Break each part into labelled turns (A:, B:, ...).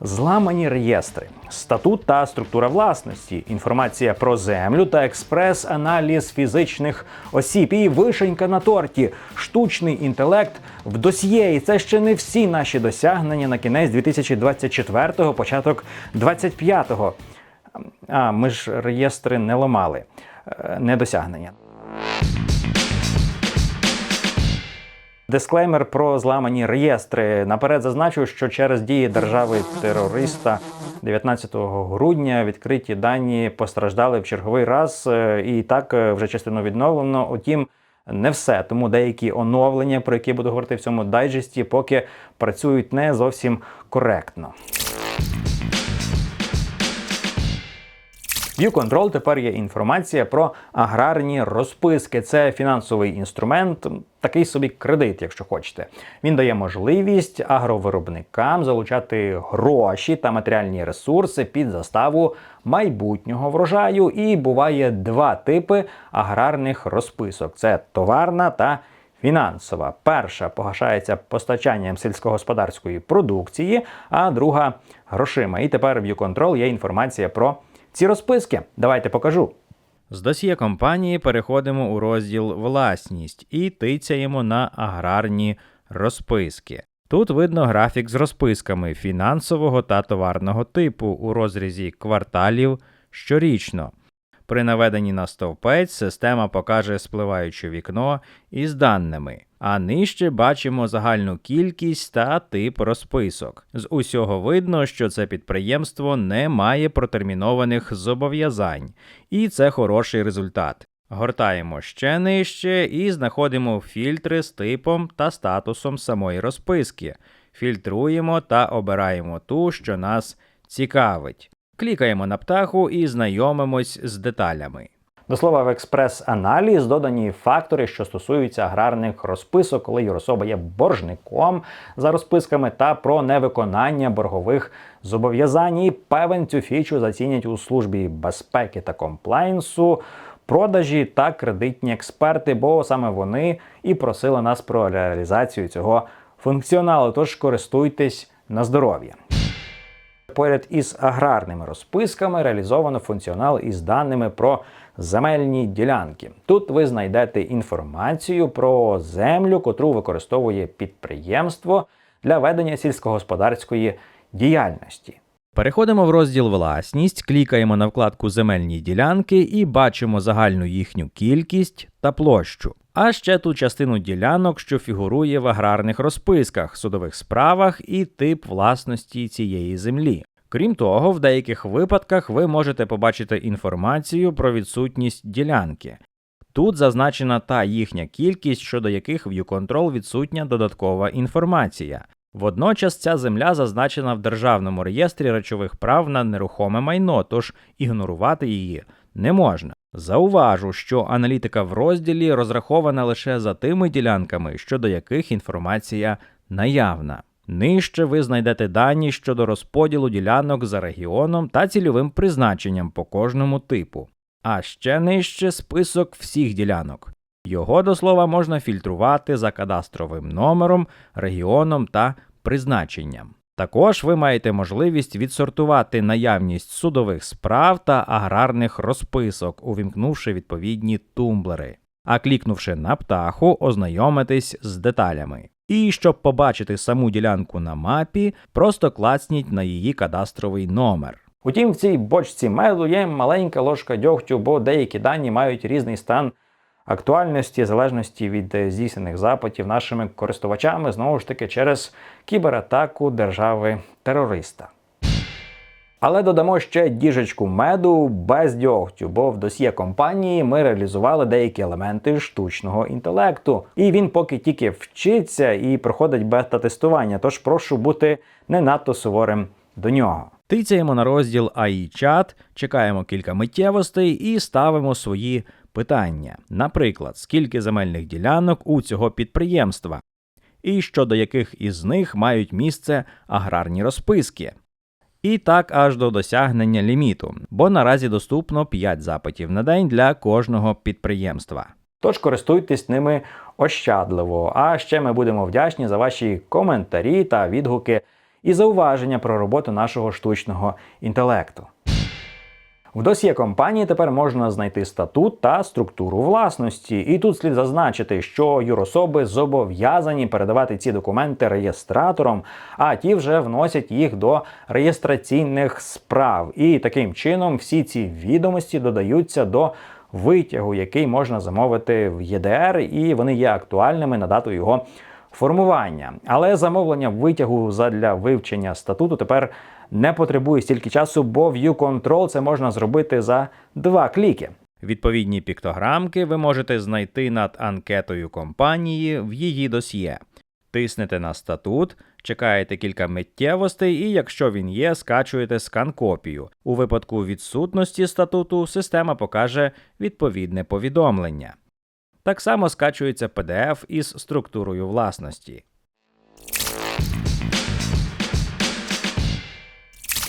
A: Зламані реєстри, статут та структура власності, інформація про землю та експрес-аналіз фізичних осіб і вишенька на торті, штучний інтелект в досьє. І це ще не всі наші досягнення на кінець 2024-го, початок 25-го. А ми ж реєстри не ламали, Е, не досягнення. Дисклеймер про зламані реєстри. Наперед зазначу, що через дії держави-терориста 19 грудня відкриті дані постраждали в черговий раз, е, і так е, вже частину відновлено. Утім, не все. Тому деякі оновлення, про які буду говорити в цьому дайджесті, поки працюють не зовсім коректно. ViewControl тепер є інформація про аграрні розписки. Це фінансовий інструмент, такий собі кредит, якщо хочете. Він дає можливість агровиробникам залучати гроші та матеріальні ресурси під заставу майбутнього врожаю. І буває два типи аграрних розписок: це товарна та Фінансова перша погашається постачанням сільськогосподарської продукції, а друга грошима. І тепер в ViewControl є інформація про ці розписки. Давайте покажу. З досьє компанії переходимо у розділ Власність і тицяємо на аграрні розписки. Тут видно графік з розписками фінансового та товарного типу у розрізі кварталів щорічно. При наведенні на стовпець система покаже спливаюче вікно із даними, а нижче бачимо загальну кількість та тип розписок. З усього видно, що це підприємство не має протермінованих зобов'язань, і це хороший результат. Гортаємо ще нижче і знаходимо фільтри з типом та статусом самої розписки. Фільтруємо та обираємо ту, що нас цікавить. Клікаємо на птаху і знайомимось з деталями. До слова, в експрес-аналіз додані фактори, що стосуються аграрних розписок, коли юрособа є боржником за розписками та про невиконання боргових зобов'язань. І певен цю фічу зацінять у службі безпеки та комплайнсу, продажі та кредитні експерти, бо саме вони і просили нас про реалізацію цього функціоналу. Тож користуйтесь на здоров'я. Поряд із аграрними розписками реалізовано функціонал із даними про земельні ділянки. Тут ви знайдете інформацію про землю, котру використовує підприємство для ведення сільськогосподарської діяльності. Переходимо в розділ Власність, клікаємо на вкладку Земельні ділянки і бачимо загальну їхню кількість та площу. А ще ту частину ділянок, що фігурує в аграрних розписках, судових справах і тип власності цієї землі. Крім того, в деяких випадках ви можете побачити інформацію про відсутність ділянки. Тут зазначена та їхня кількість, щодо яких в YouControl відсутня додаткова інформація. Водночас ця земля зазначена в Державному реєстрі речових прав на нерухоме майно, тож ігнорувати її не можна. Зауважу, що аналітика в розділі розрахована лише за тими ділянками, щодо яких інформація наявна. Нижче ви знайдете дані щодо розподілу ділянок за регіоном та цільовим призначенням по кожному типу. А ще нижче список всіх ділянок. Його до слова можна фільтрувати за кадастровим номером, регіоном та призначенням. Також ви маєте можливість відсортувати наявність судових справ та аграрних розписок, увімкнувши відповідні тумблери, а клікнувши на птаху, ознайомитись з деталями. І щоб побачити саму ділянку на мапі, просто клацніть на її кадастровий номер. Утім, в цій бочці меду є маленька ложка дьогтю, бо деякі дані мають різний стан актуальності, залежності від е, здійснених запитів нашими користувачами, знову ж таки, через кібератаку держави-терориста. Але додамо ще діжечку меду без дьогтю, бо в досьє компанії ми реалізували деякі елементи штучного інтелекту. І він поки тільки вчиться і проходить бета-тестування, тож прошу бути не надто суворим до нього. Тицяємо на розділ AI чат, чекаємо кілька миттєвостей і ставимо свої питання. Наприклад, скільки земельних ділянок у цього підприємства, і щодо яких із них мають місце аграрні розписки. І так аж до досягнення ліміту, бо наразі доступно 5 запитів на день для кожного підприємства. Тож користуйтесь ними ощадливо. А ще ми будемо вдячні за ваші коментарі та відгуки і зауваження про роботу нашого штучного інтелекту. В досьє компанії тепер можна знайти статут та структуру власності, і тут слід зазначити, що юрособи зобов'язані передавати ці документи реєстраторам, а ті вже вносять їх до реєстраційних справ. І таким чином всі ці відомості додаються до витягу, який можна замовити в ЄДР, і вони є актуальними на дату його формування. Але замовлення витягу задля вивчення статуту тепер не потребує стільки часу, бо View Control це можна зробити за два кліки. Відповідні піктограмки ви можете знайти над анкетою компанії в її досьє. Тиснете на статут, чекаєте кілька миттєвостей, і якщо він є, скачуєте скан-копію. У випадку відсутності статуту система покаже відповідне повідомлення. Так само скачується PDF із структурою власності.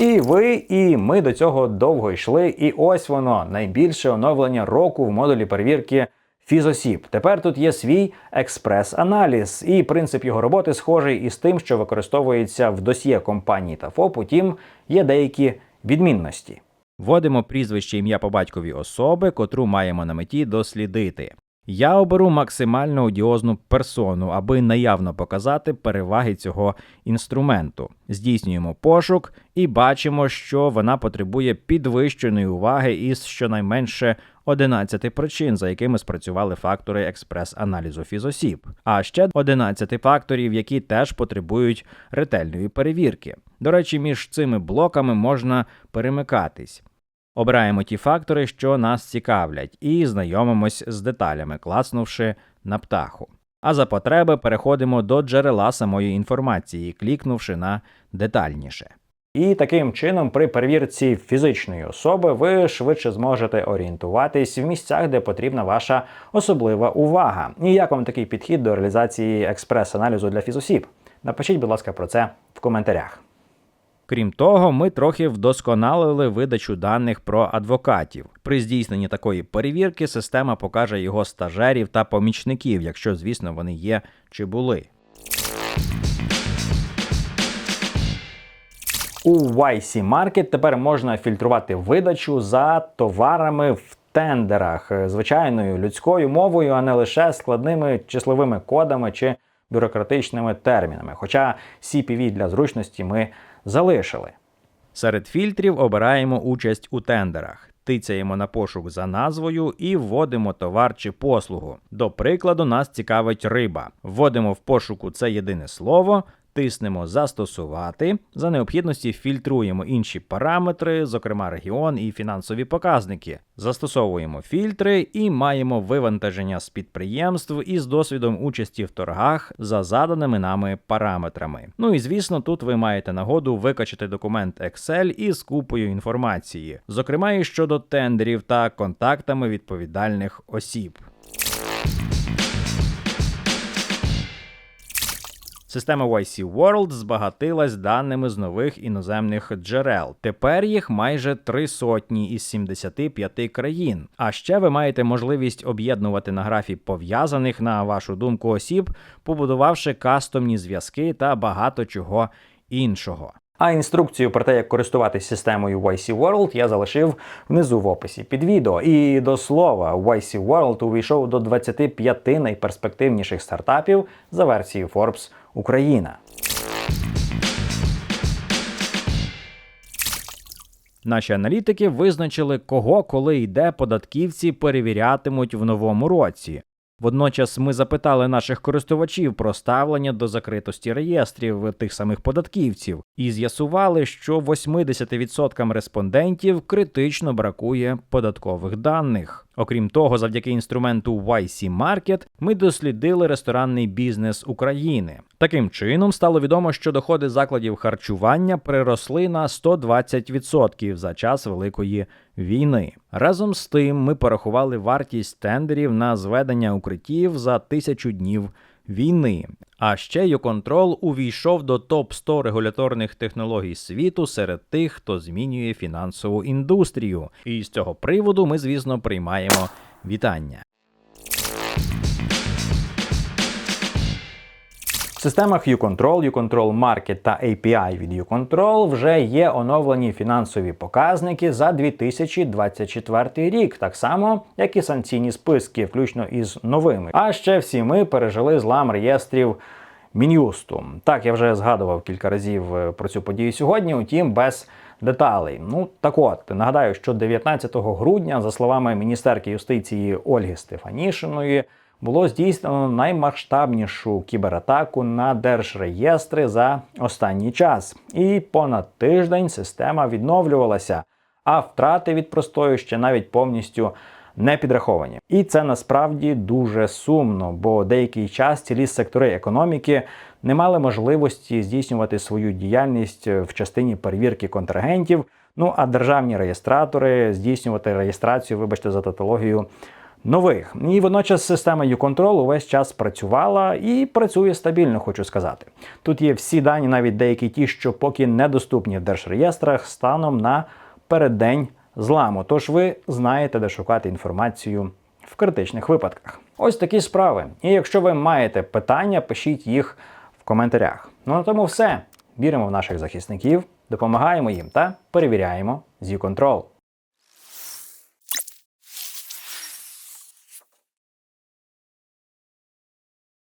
A: І ви, і ми до цього довго йшли. І ось воно найбільше оновлення року в модулі перевірки Фізосіб. Тепер тут є свій експрес-аналіз, і принцип його роботи схожий із тим, що використовується в досьє компанії та ФОП, утім є деякі відмінності. Вводимо прізвище ім'я по батькові особи, котру маємо на меті дослідити. Я оберу максимально одіозну персону, аби наявно показати переваги цього інструменту. Здійснюємо пошук і бачимо, що вона потребує підвищеної уваги із щонайменше 11 причин, за якими спрацювали фактори експрес-аналізу фізосіб, а ще 11 факторів, які теж потребують ретельної перевірки. До речі, між цими блоками можна перемикатись. Обираємо ті фактори, що нас цікавлять, і знайомимось з деталями, класнувши на птаху. А за потреби переходимо до джерела самої інформації, клікнувши на детальніше. І таким чином, при перевірці фізичної особи, ви швидше зможете орієнтуватись в місцях, де потрібна ваша особлива увага. І як вам такий підхід до реалізації експрес-аналізу для фізосіб? Напишіть, будь ласка, про це в коментарях. Крім того, ми трохи вдосконалили видачу даних про адвокатів. При здійсненні такої перевірки система покаже його стажерів та помічників, якщо, звісно, вони є чи були. У YC Market тепер можна фільтрувати видачу за товарами в тендерах звичайною людською мовою, а не лише складними числовими кодами чи бюрократичними термінами. Хоча CPV для зручності ми залишили. Серед фільтрів обираємо участь у тендерах. Тицяємо на пошук за назвою і вводимо товар чи послугу. До прикладу, нас цікавить риба. Вводимо в пошуку це єдине слово, тиснемо Застосувати. За необхідності фільтруємо інші параметри, зокрема регіон і фінансові показники. Застосовуємо фільтри і маємо вивантаження з підприємств із досвідом участі в торгах за заданими нами параметрами. Ну і звісно, тут ви маєте нагоду викачати документ Excel із купою інформації, зокрема і щодо тендерів та контактами відповідальних осіб. Система YC World збагатилась даними з нових іноземних джерел. Тепер їх майже три сотні із 75 країн. А ще ви маєте можливість об'єднувати на графі пов'язаних на вашу думку осіб, побудувавши кастомні зв'язки та багато чого іншого. А інструкцію про те, як користуватись системою YC World, я залишив внизу в описі під відео. І до слова, YC World увійшов до 25 найперспективніших стартапів за версією Forbes Україна. Наші аналітики визначили, кого коли йде податківці перевірятимуть в новому році. Водночас ми запитали наших користувачів про ставлення до закритості реєстрів тих самих податківців і з'ясували, що 80% респондентів критично бракує податкових даних. Окрім того, завдяки інструменту YC Market ми дослідили ресторанний бізнес України. Таким чином стало відомо, що доходи закладів харчування приросли на 120% за час великої війни. Разом з тим, ми порахували вартість тендерів на зведення укриттів за тисячу днів війни. А ще Юконтрол увійшов до топ 100 регуляторних технологій світу серед тих, хто змінює фінансову індустрію. І з цього приводу ми, звісно, приймаємо вітання. В системах uControl, uControl Market та API від uControl вже є оновлені фінансові показники за 2024 рік, так само як і санкційні списки, включно із новими. А ще всі ми пережили злам реєстрів. Мін'юсту. Так, я вже згадував кілька разів е, про цю подію сьогодні, утім без деталей. Ну так от нагадаю, що 19 грудня, за словами міністерки юстиції Ольги Стефанішиної, було здійснено наймасштабнішу кібератаку на держреєстри за останній час. І понад тиждень система відновлювалася, а втрати від простою ще навіть повністю не підраховані. І це насправді дуже сумно, бо деякий час цілі сектори економіки не мали можливості здійснювати свою діяльність в частині перевірки контрагентів. Ну а державні реєстратори здійснювати реєстрацію, вибачте, за татологію нових. І водночас система U-Control увесь час працювала і працює стабільно, хочу сказати. Тут є всі дані, навіть деякі ті, що поки недоступні в держреєстрах станом на переддень зламу. Тож ви знаєте, де шукати інформацію в критичних випадках. Ось такі справи. І якщо ви маєте питання, пишіть їх в коментарях. Ну на тому все. Віримо в наших захисників, допомагаємо їм та перевіряємо з U-Control.